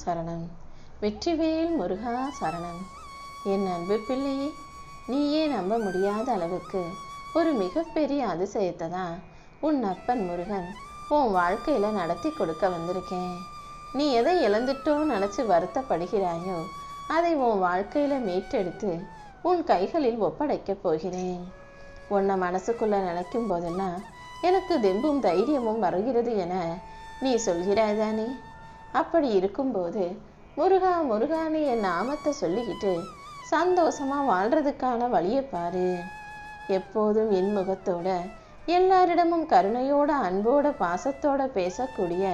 சரணம். வெற்றிவேல் முருகா சரணம். என் அன்பு பிள்ளையே நீயே நம்ப முடியாத அளவுக்கு ஒரு மிகப்பெரிய அதிசயத்தை தான் உன் அப்பன் முருகன் உன் வாழ்க்கையில நடத்தி கொடுக்க வந்திருக்கேன். நீ எதை இழந்துட்டோன்னு நினச்சி வருத்தப்படுகிறாயோ அதை உன் வாழ்க்கையில மீட்டெடுத்து உன் கைகளில் ஒப்படைக்கப் போகிறேன். உன்னை மனசுக்குள்ள நினைக்கும் போதெல்லாம் எனக்கு தெம்பும் தைரியமும் வருகிறது என நீ சொல்கிறாய் தானே? அப்படி இருக்கும்போது முருகா முருகான்னு என் நாமத்தை சொல்லிக்கிட்டு சந்தோஷமாக வாழ்றதுக்கான வழியை பாரு. எப்போதும் என் முகத்தோட எல்லாரிடமும் கருணையோட அன்போட பாசத்தோட பேசக்கூடிய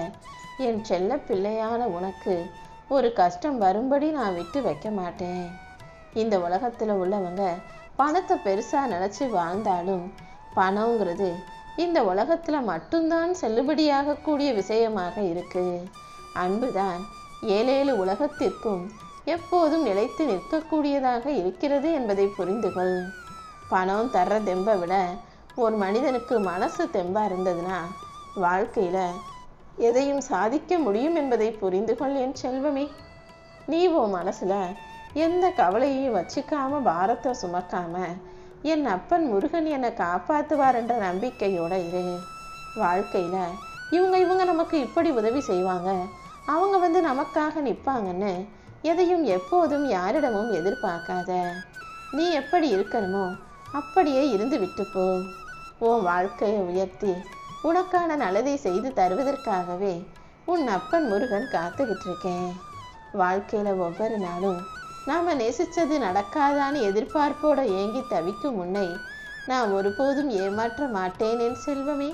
என் செல்ல பிள்ளையான உனக்கு ஒரு கஷ்டம் வரும்படி நான் விட்டு வைக்க மாட்டேன். இந்த உலகத்தில் உள்ளவங்க பணத்தை பெருசாக நினச்சி வாழ்ந்தாலும் பணங்கிறது இந்த உலகத்தில் மட்டும்தான் செல்லுபடியாகக்கூடிய விஷயமாக இருக்குது அன்புதான் ஏழேழு உலகத்திற்கும் எப்போதும் நிலைத்து நிற்கக்கூடியதாக இருக்கிறது என்பதை புரிந்து கொள். பணம் தர்ற தெம்பை விட ஒரு மனிதனுக்கு மனசு தெம்பா இருந்ததுன்னா வாழ்க்கையில எதையும் சாதிக்க முடியும் என்பதை புரிந்து கொள் என் செல்வமே. நீ உன் மனசுல எந்த கவலையையும் வச்சுக்காம பாரத்தை சுமக்காம என் அப்பன் முருகன் என்னை காப்பாற்றுவார் என்ற நம்பிக்கையோட இரு. வாழ்க்கையில இவங்க இவங்க நமக்கு இப்படி உதவி செய்வாங்க? அவங்க வந்து நமக்காக நிற்பாங்கன்னு எதையும் எப்போதும் யாரிடமும் எதிர்பார்க்காத. நீ எப்படி இருக்கணுமோ அப்படியே இருந்து விட்டு போ. உன் வாழ்க்கையை உயர்த்தி உனக்கான நல்லதை செய்து தருவதற்காகவே உன் அப்பன் முருகன் காத்துக்கிட்டு இருக்கேன் வாழ்க்கையில் ஒவ்வொரு நாளும் நாம் நேசிச்சது நடக்காதான்னு எதிர்பார்ப்போட ஏங்கி தவிக்கும் முன்னை நான் ஒருபோதும் ஏமாற்ற மாட்டேனேன் செல்வமே.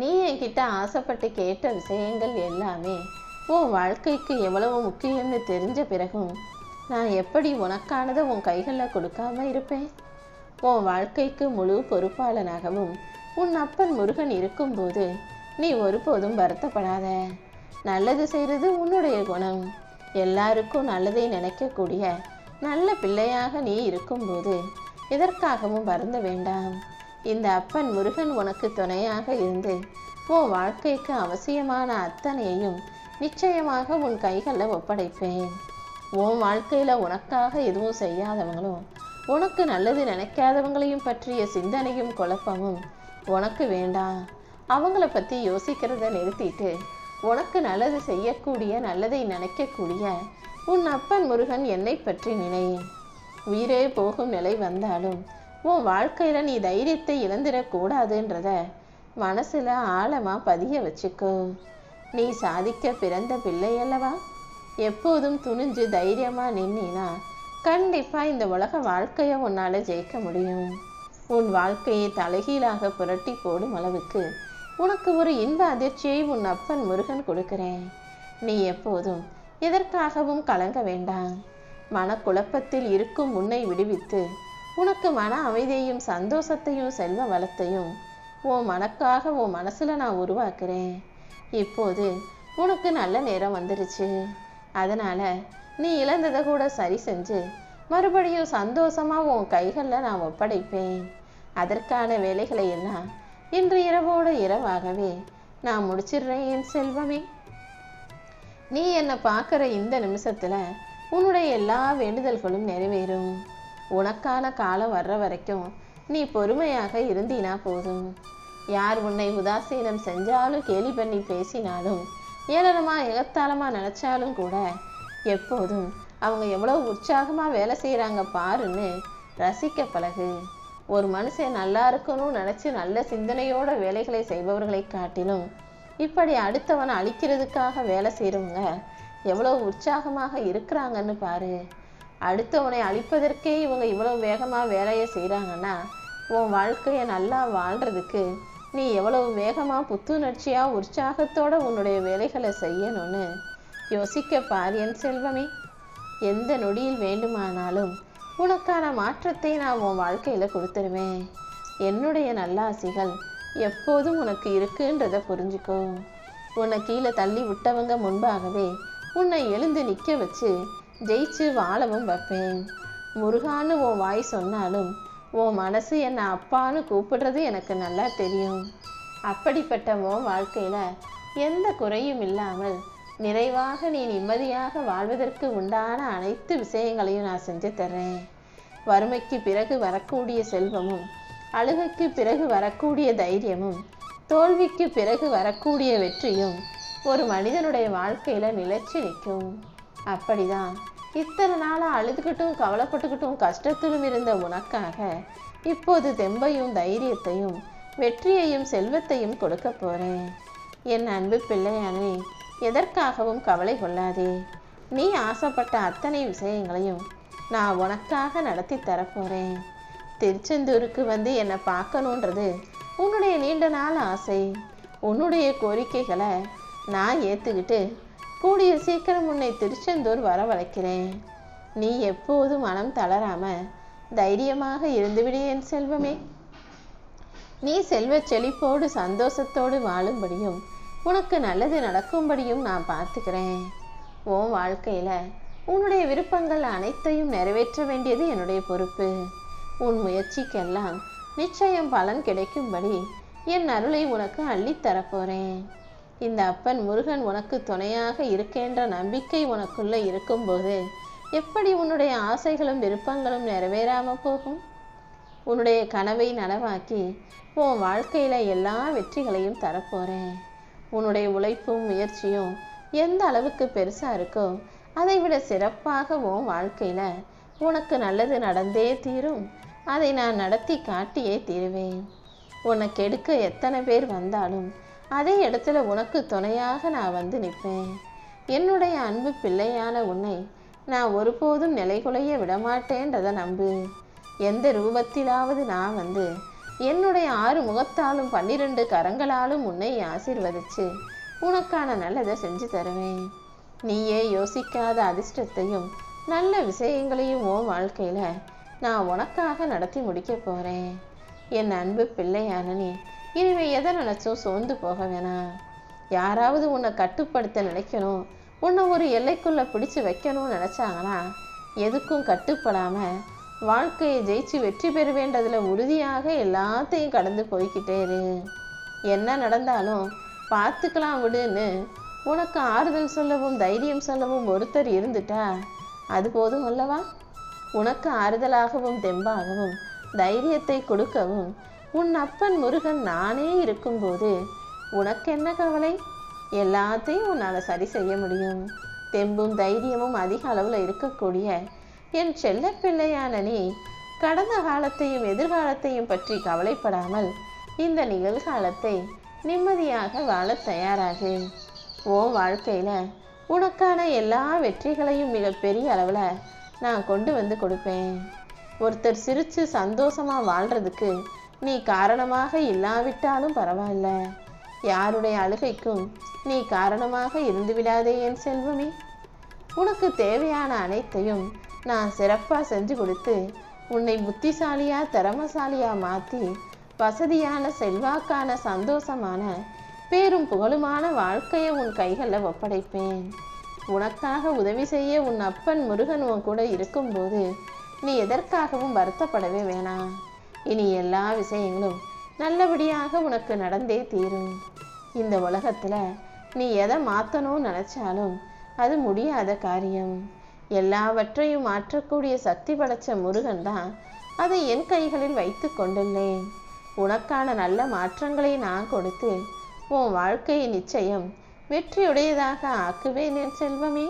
நீ என்கிட்ட ஆசைப்பட்டு கேட்ட விஷயங்கள் எல்லாமே உன் வாழ்க்கைக்கு எவ்வளவு முக்கியம்னு தெரிஞ்ச பிறகும் நான் எப்படி உனக்கானதை உன் கைகளில் கொடுக்காம இருப்பேன்? உன் வாழ்க்கைக்கு முழு பொறுப்பாளனாகவும் உன் அப்பன் முருகன் இருக்கும்போது நீ ஒருபோதும் வருத்தப்படாத. நல்லது செய்கிறது உன்னுடைய குணம். எல்லாருக்கும் நல்லதை நினைக்கக்கூடிய நல்ல பிள்ளையாக நீ இருக்கும்போது எதற்காகவும் வருந்த வேண்டாம். இந்த அப்பன் முருகன் உனக்கு துணையாக இருந்து. உன் வாழ்க்கைக்கு அவசியமான அத்தனையையும் நிச்சயமாக உன் கைகளில் ஒப்படைப்பேன். உன் வாழ்க்கையில உனக்காக எதுவும் செய்யாதவங்களும் உனக்கு நல்லது நினைக்காதவங்களையும் பற்றிய சிந்தனையும் குழப்பமும் உனக்கு வேண்டாம் அவங்கள பற்றி யோசிக்கிறத நிறுத்திட்டு உனக்கு நல்லது செய்யக்கூடிய நல்லதை நினைக்கக்கூடிய உன் அப்பன் முருகன் என்னை பற்றி நினை. உயிரே போகும் நிலை வந்தாலும் உன் வாழ்க்கையில் நீ தைரியத்தை இழந்துடக்கூடாதுன்றத மனசில் ஆழமாக பதிய வச்சுக்கோ. நீ சாதிக்க பிறந்த பிள்ளை அல்லவா? எப்போதும் துணிஞ்சு தைரியமாக நின்னா கண்டிப்பாக இந்த உலக வாழ்க்கையை உன்னால் ஜெயிக்க முடியும். உன் வாழ்க்கையை தலைகீழாக புரட்டி போடும் அளவுக்கு உனக்கு ஒரு இன்ப அதிர்ச்சியை உன் அப்பன் முருகன் கொடுக்கிறேன். நீ எப்போதும் எதற்காகவும் கலங்க வேண்டாம். மனக்குழப்பத்தில் இருக்கும் உன்னை விடுவித்து உனக்கு மன அமைதியையும் சந்தோஷத்தையும் செல்வ வளத்தையும் உன் மனக்காக உன் மனசில் நான் உருவாக்குறேன். இப்போது உனக்கு நல்ல நேரம் வந்துருச்சு. அதனால் நீ இழந்ததை கூட சரி செஞ்சு மறுபடியும் சந்தோஷமாக உன் கைகளில் நான் ஒப்படைப்பேன். அதற்கான வேலைகளை எல்லாம் இன்று இரவோடு இரவாகவே நான் முடிச்சிடுறேன் என் செல்வமே. நீ என்னை பார்க்குற இந்த நிமிஷத்தில் உன்னுடைய எல்லா வேண்டுதல்களும் நிறைவேறும். உனக்கான காலம் வர்ற வரைக்கும் நீ பொறுமையாக இருந்தினா போதும். யார் உன்னை உதாசீனம் செஞ்சாலும் கேலி பண்ணி பேசினாலும் ஏளனமா எகத்தாளமா நினைச்சாலும் கூட எப்போதும் அவங்க எவ்வளோ உற்சாகமா வேலை செய்யறாங்க பாருன்னு ரசிக்க பழகு. ஒரு மனுஷன் நல்லா இருக்கணும்னு நினைச்சு நல்ல சிந்தனையோட வேலைகளை செய்பவர்களை காட்டிலும் இப்படி அடுத்தவனை அழிக்கிறதுக்காக வேலை செய்கிறவங்க எவ்வளோ உற்சாகமாக இருக்கிறாங்கன்னு பாரு. அடுத்தவனை அழிப்பதற்கே இவங்க இவ்வளவு வேகமாக வேலையை செய்கிறாங்கன்னா உன் வாழ்க்கையை நல்லா வாழ்றதுக்கு நீ எவ்வளவு வேகமாக புத்துணர்ச்சியாக உற்சாகத்தோட உன்னுடைய வேலைகளை செய்யணும்னு யோசிக்க பார் என் செல்வமே. எந்த நொடியில் வேண்டுமானாலும் உனக்கான மாற்றத்தை நான் உன் வாழ்க்கையில் கொடுத்துருவேன். என்னுடைய நல்லாசிகள் எப்போதும் உனக்கு இருக்குன்றத புரிஞ்சுக்கோ. உன்னை கீழே தள்ளி விட்டவங்க முன்பாகவே உன்னை எழுந்து நிற்க வச்சு ஜெயிச்சு வாழவும் வைப்பேன். முருகான்னு உன் வாய் சொன்னாலும் உன் மனசு என்னை அப்பான்னு கூப்பிடுறது எனக்கு நல்லா தெரியும். அப்படிப்பட்ட உன் வாழ்க்கையில் எந்த குறையும் இல்லாமல் நிறைவாக நீ நிம்மதியாக வாழ்வதற்கு உண்டான அனைத்து விஷயங்களையும் நான் செஞ்சு தர்றேன். வறுமைக்கு பிறகு வரக்கூடிய செல்வமும் அழுகைக்கு பிறகு வரக்கூடிய தைரியமும் தோல்விக்கு பிறகு வரக்கூடிய வெற்றியும் ஒரு மனிதனுடைய வாழ்க்கையில் நிலச்சி நிற்கும். அப்படிதான். இத்தனை நாளாக அழுதுகிட்டும் கவலைப்பட்டுக்கிட்டும் கஷ்டத்திலும் இருந்த உனக்காக இப்போது தெம்பையும் தைரியத்தையும் வெற்றியையும் செல்வத்தையும் கொடுக்க போகிறேன் என் அன்பு பிள்ளையானே எதற்காகவும் கவலை கொள்ளாதே. நீ ஆசைப்பட்ட அத்தனை விஷயங்களையும் நான் உனக்காக நடத்தி தரப்போகிறேன் திருச்செந்தூருக்கு வந்து என்னை பார்க்கணுன்றது உன்னுடைய நீண்ட நாள் ஆசை. உன்னுடைய கோரிக்கைகளை நான் ஏற்றுக்கிட்டு கூடிய சீக்கிரம் உன்னை திருச்செந்தூர் வரவழைக்கிறேன். நீ எப்போது மனம் தளராம தைரியமாக இருந்துவிடு என் செல்வமே. நீ செல்வச் செழிப்போடு சந்தோஷத்தோடு வாழும்படியும் உனக்கு நல்லது நடக்கும்படியும் நான் பார்த்துக்கிறேன். உன் வாழ்க்கையில உன்னுடைய விருப்பங்கள் அனைத்தையும் நிறைவேற்ற வேண்டியது என்னுடைய பொறுப்பு. உன் முயற்சிக்கெல்லாம் நிச்சயம் பலன் கிடைக்கும்படி என் அருளை உனக்கு அள்ளித்தரப்போறேன் இந்த அப்பன் முருகன் உனக்கு துணையாக இருக்கின்ற நம்பிக்கை உனக்குள்ளே இருக்கும்போது எப்படி உன்னுடைய ஆசைகளும் விருப்பங்களும் நிறைவேறாம போகும்? உன்னுடைய கனவை நனவாக்கி உன் வாழ்க்கையில எல்லா வெற்றிகளையும் தரப்போறேன். உன்னுடைய உழைப்பும் முயற்சியும் எந்த அளவுக்கு பெருசா இருக்கோ அதை விட சிறப்பாக உன் வாழ்க்கையில உனக்கு நல்லது நடந்தே தீரும். அதை நான் நடத்தி காட்டியே தீருவேன். உன்னை கெடுக்க எத்தனை பேர் வந்தாலும் அதே இடத்துல உனக்கு துணையாக நான் வந்து நிற்பேன். என்னுடைய அன்பு பிள்ளையான உன்னை நான் ஒருபோதும் நிலைகுலைய விடமாட்டேன்றதை நம்பு. எந்த ரூபத்திலாவது நான் வந்து என்னுடைய ஆறு முகத்தாலும் பன்னிரண்டு கரங்களாலும் உன்னை ஆசீர்வதிச்சு உனக்கான நல்லதை செஞ்சு தருவேன். நீயே யோசிக்காத அதிர்ஷ்டத்தையும் நல்ல விஷயங்களையும் உன் வாழ்க்கையில நான் உனக்காக நடத்தி முடிக்க போறேன். என் அன்பு பிள்ளையான நீ இனிமே எதை நினச்சோ சோர்ந்து போக வேணாம். யாராவது உன்னை கட்டுப்படுத்த நினைக்கணும். உன்னை ஒரு எல்லைக்குள்ளே பிடிச்சு வைக்கணும்னு நினச்சாங்கன்னா எதுக்கும் கட்டுப்படாமல் வாழ்க்கையை ஜெயிச்சு வெற்றி பெற வேண்டதில் உறுதியாக எல்லாத்தையும் கடந்து போய்கிட்டே இரு. என்ன நடந்தாலும் பார்த்துக்கலாம் விடுன்னு உனக்கு ஆறுதல் சொல்லவும் தைரியம் சொல்லவும் ஒருத்தர் இருந்துட்டா அது போதும் அல்லவா? உனக்கு ஆறுதலாகவும் தெம்பாகவும் தைரியத்தை கொடுக்கவும் உன் அப்பன் முருகன் நானே இருக்கும்போது உனக்கு என்ன கவலை? எல்லாத்தையும் உன்னால் சரி செய்ய முடியும். தெம்பும் தைரியமும் அதிக அளவில் இருக்கக்கூடிய என் செல்ல பிள்ளையான நீ கடந்த காலத்தையும் எதிர்காலத்தையும் பற்றி கவலைப்படாமல் இந்த நிகழ்காலத்தை நிம்மதியாக வாழ தயாராகு. ஓ வாழ்க்கையில் உனக்கான எல்லா வெற்றிகளையும் மிகப்பெரிய அளவில் நான் கொண்டு வந்து கொடுப்பேன். ஒருத்தர் சிரித்து சந்தோஷமா வாழ்கிறதுக்கு நீ காரணமாக இல்லாவிட்டாலும் பரவாயில்ல. யாருடைய அழுகைக்கும் நீ காரணமாக இருந்து விடாதே என் செல்வமே. உனக்கு தேவையான அனைத்தையும் நான் சிறப்பாக செஞ்சு கொடுத்து உன்னை புத்திசாலியா திறமசாலியா மாற்றி வசதியான செல்வாக்கான சந்தோஷமான பேரும் புகழுமான வாழ்க்கையை உன் கைகளில் ஒப்படைப்பேன். உனக்காக உதவி செய்ய உன் அப்பன் முருகன் உன் கூட இருக்கும்போது நீ எதற்காகவும் வருத்தப்படவே வேணாம். இனி எல்லா விஷயங்களும் நல்லபடியாக உனக்கு நடந்தே தீரும். இந்த உலகத்தில் நீ எதை மாற்றணும்னு நினச்சாலும் அது முடியாத காரியம். எல்லாவற்றையும் மாற்றக்கூடிய சக்தி படைச்ச முருகன் தான் அதை என் கைகளில் வைத்து கொண்டுள்ளேன். உனக்கான நல்ல மாற்றங்களை நான் கொடுத்து உன் வாழ்க்கையை நிச்சயம் வெற்றியுடையதாக ஆக்குவேன் என் செல்வமே.